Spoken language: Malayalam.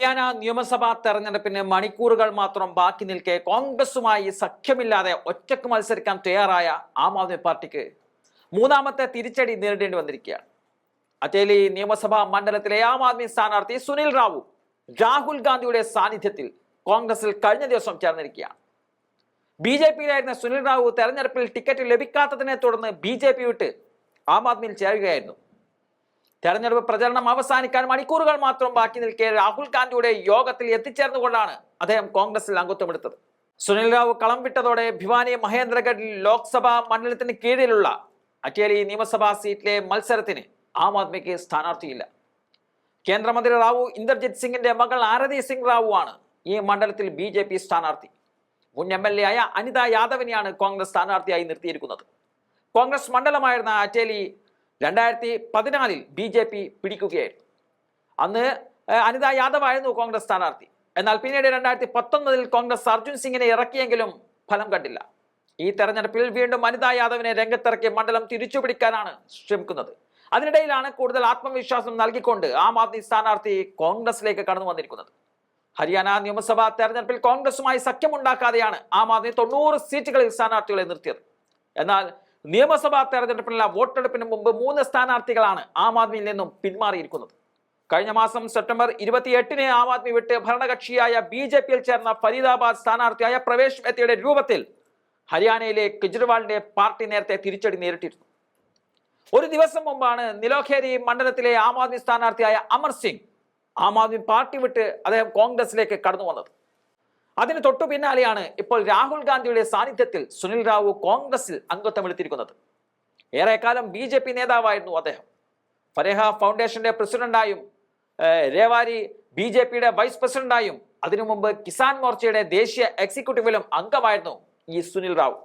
ഹരിയാന നിയമസഭാ തെരഞ്ഞെടുപ്പിന് മണിക്കൂറുകൾ മാത്രം ബാക്കി നിൽക്കെ കോൺഗ്രസുമായി സഖ്യമില്ലാതെ ഒറ്റയ്ക്ക് മത്സരിക്കാൻ തയ്യാറായ ആം ആദ്മി പാർട്ടിക്ക് മൂന്നാമത്തെ തിരിച്ചടി നേരിടേണ്ടി വന്നിരിക്കുകയാണ്. അതേലി നിയമസഭാ മണ്ഡലത്തിലെ ആം ആദ്മി സ്ഥാനാർത്ഥി സുനിൽ റാവു രാഹുൽ ഗാന്ധിയുടെ സാന്നിധ്യത്തിൽ കോൺഗ്രസിൽ കഴിഞ്ഞ ദിവസം ചേർന്നിരിക്കുകയാണ്. ബി ജെ പിയിലായിരുന്ന സുനിൽ റാവു തെരഞ്ഞെടുപ്പിൽ ടിക്കറ്റ് ലഭിക്കാത്തതിനെ തുടർന്ന് ബി ജെ പി വിട്ട് ആം ആദ്മിയിൽ ചേരുകയായിരുന്നു. തെരഞ്ഞെടുപ്പ് പ്രചരണം അവസാനിക്കാൻ മണിക്കൂറുകൾ മാത്രം ബാക്കി നിൽക്കെ രാഹുൽ ഗാന്ധിയുടെ യോഗത്തിൽ എത്തിച്ചേർന്നുകൊണ്ടാണ് അദ്ദേഹം കോൺഗ്രസിൽ അംഗത്വമെടുത്തത് സുനിൽ റാവു കളം വിട്ടതോടെ ഭിവാനി മഹേന്ദ്രഗഡ് ലോക്സഭാ മണ്ഡലത്തിന് കീഴിലുള്ള അറ്റേലി നിയമസഭാ സീറ്റിലെ മത്സരത്തിന് ആം ആദ്മിക്ക് സ്ഥാനാർത്ഥിയില്ല. കേന്ദ്രമന്ത്രി റാവു ഇന്ദർജിത് സിംഗിന്റെ മകൾ ആരതി സിംഗ് റാവു ആണ് ഈ മണ്ഡലത്തിൽ ബി ജെ പി സ്ഥാനാർത്ഥി. മുൻ എം എൽ എ ആയ അനിത യാദവിനെയാണ് കോൺഗ്രസ് സ്ഥാനാർത്ഥിയായി നിർത്തിയിരിക്കുന്നത്. കോൺഗ്രസ് മണ്ഡലമായിരുന്ന അറ്റേലി രണ്ടായിരത്തി പതിനാലിൽ ബി ജെ പി പിടിക്കുകയായിരുന്നു. അന്ന് അനിത യാദവ് ആയിരുന്നു കോൺഗ്രസ് സ്ഥാനാർത്ഥി. എന്നാൽ പിന്നീട് രണ്ടായിരത്തി പത്തൊമ്പതിൽ കോൺഗ്രസ് അർജുൻ സിംഗിനെ ഇറക്കിയെങ്കിലും ഫലം കണ്ടില്ല. ഈ തെരഞ്ഞെടുപ്പിൽ വീണ്ടും അനിത യാദവിനെ രംഗത്തിറക്കി മണ്ഡലം തിരിച്ചുപിടിക്കാനാണ് ശ്രമിക്കുന്നത്. അതിനിടയിലാണ് കൂടുതൽ ആത്മവിശ്വാസം നൽകിക്കൊണ്ട് ആം ആദ്മി സ്ഥാനാർത്ഥി കോൺഗ്രസിലേക്ക് കടന്നു വന്നിരിക്കുന്നത്. ഹരിയാന നിയമസഭാ തെരഞ്ഞെടുപ്പിൽ കോൺഗ്രസുമായി സഖ്യമുണ്ടാക്കാതെയാണ് ആം ആദ്മി തൊണ്ണൂറ് സീറ്റുകളിൽ സ്ഥാനാർത്ഥികളെ നിർത്തിയത്. എന്നാൽ നിയമസഭാ തെരഞ്ഞെടുപ്പിനുള്ള വോട്ടെടുപ്പിന് മുമ്പ് മൂന്ന് സ്ഥാനാർത്ഥികളാണ് ആം ആദ്മിയിൽ നിന്നും പിന്മാറിയിരിക്കുന്നത്. കഴിഞ്ഞ മാസം സെപ്റ്റംബർ ഇരുപത്തിയെട്ടിന് ആം ആദ്മി വിട്ട് ഭരണകക്ഷിയായ ബി ജെ പിയിൽ ചേർന്ന ഫരീദാബാദ് സ്ഥാനാർത്ഥിയായ പ്രവേശ് മേത്തയുടെ രൂപത്തിൽ ഹരിയാനയിലെ കെജ്രിവാളിന്റെ പാർട്ടി നേരത്തെ തിരിച്ചടി നേരിട്ടിരുന്നു. ഒരു ദിവസം മുമ്പാണ് നിലോഖേരി മണ്ഡലത്തിലെ ആം ആദ്മി സ്ഥാനാർത്ഥിയായ അമർ സിംഗ് ആം ആദ്മി പാർട്ടി വിട്ട് അദ്ദേഹം കോൺഗ്രസിലേക്ക് കടന്നു വന്നത്. അതിന് തൊട്ടു പിന്നാലെയാണ് ഇപ്പോൾ രാഹുൽ ഗാന്ധിയുടെ സാന്നിധ്യത്തിൽ സുനിൽ റാവു കോൺഗ്രസിൽ അംഗത്വമെടുത്തിരിക്കുന്നത് ഏറെക്കാലം ബി ജെ പി നേതാവായിരുന്നു അദ്ദേഹം. ഫരേഹ ഫൗണ്ടേഷന്റെ പ്രസിഡന്റായും രേവാരി ബി ജെ പിയുടെ വൈസ് പ്രസിഡന്റായും അതിനു മുമ്പ് കിസാൻ മോർച്ചയുടെ ദേശീയ എക്സിക്യൂട്ടീവിലും അംഗമായിരുന്നു ഈ സുനിൽ റാവു.